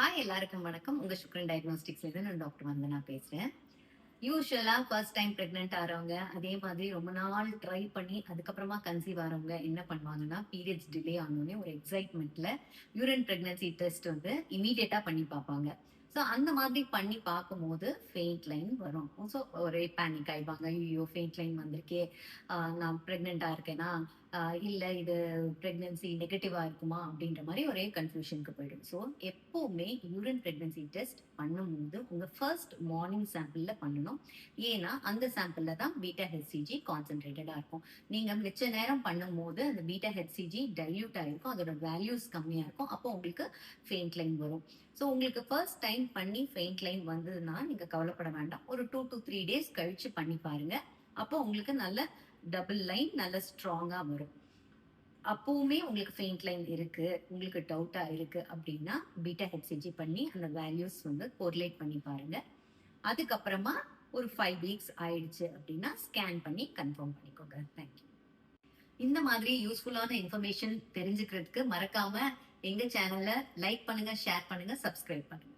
Hi எல்லாருக்கும் வணக்கம். உங்க சுக்ரன் டயக்னோஸ்டிக்ஸ்ல இருந்து நான் டாக்டர் வந்தனா பேசுறேன். யூஸ்வலா ஃபர்ஸ்ட் டைம் பிரெக்னென்ட் ஆறவங்க அதே மாதிரி ரொம்ப நாள் ட்ரை பண்ணி அதுக்கப்புறமா கன்சீவ் ஆறவங்க என்ன பண்ணுவாங்கன்னா பீரியட்ஸ் டிலே ஆனோடனே ஒரு எக்ஸைட்மெண்ட்ல யூரின் பிரெக்னன்சி டெஸ்ட் வந்து இமீடியட்டா பண்ணி பார்ப்பாங்க. ஸோ அந்த மாதிரி பண்ணி பார்க்கும்போது ஃபெயிண்ட் லைன் வரும். ஸோ ஒரே பேனிக் ஆயிடுவாங்க. ஐயோ ஃபெயிண்ட் லைன் வந்திருக்கே. நான் ப்ரெக்னெண்ட்டாக இருக்கேனா? இல்லை இது ப்ரெக்னென்சி நெகட்டிவாக இருக்குமா? அப்படின்ற மாதிரி ஒரே கன்ஃபியூஷனுக்கு போயிடும். ஸோ எப்போவுமே யூரின் ப்ரெக்னென்சி டெஸ்ட் பண்ணும்போது உங்கள் ஃபர்ஸ்ட் மார்னிங் சாம்பிளில் பண்ணணும். ஏன்னா அந்த சாம்பிளில் தான் பீட்டா ஹெச்சிஜி கான்சென்ட்ரேட்டடாக இருக்கும். நீங்கள் மிச்ச நேரம் பண்ணும்போது அந்த பீட்டா ஹெச்சிஜி டைல்யூட் ஆகிருக்கும் அதோட வேல்யூஸ் கம்மியாக இருக்கும். அப்போ உங்களுக்கு ஃபெயிண்ட் லைன் வரும். ஸோ உங்களுக்கு ஃபர்ஸ்ட் டைம் பண்ணி ஃபெயிண்ட் லைன் வந்ததுன்னா நீங்கள் கவலைப்பட வேண்டாம். ஒரு டூ டு த்ரீ டேஸ் கழிச்சு பண்ணி பாருங்க. அப்போ உங்களுக்கு நல்ல டபுள் லைன் நல்ல ஸ்ட்ராங்காக வரும். அப்பவுமே உங்களுக்கு ஃபெயிண்ட் லைன் இருக்கு. உங்களுக்கு டவுட்டா இருக்கு அப்படின்னா பீட்டா ஹெச்சிஜி பண்ணி அந்த வேல்யூஸ் வந்து கோரிலேட் பண்ணி பாருங்க. அதுக்கப்புறமா ஒரு ஃபைவ் வீக்ஸ் ஆயிடுச்சு அப்படின்னா ஸ்கேன் பண்ணி கன்ஃபார்ம் பண்ணிக்கோங்க. தேங்க்யூ இந்த மாதிரி யூஸ்ஃபுல்லான இன்ஃபர்மேஷன் தெரிஞ்சுக்கிறதுக்கு மறக்காம எங்க சேனல்ல லைக் பண்ணுங்க ஷேர் பண்ணுங்க சப்ஸ்கிரைப் பண்ணுங்க.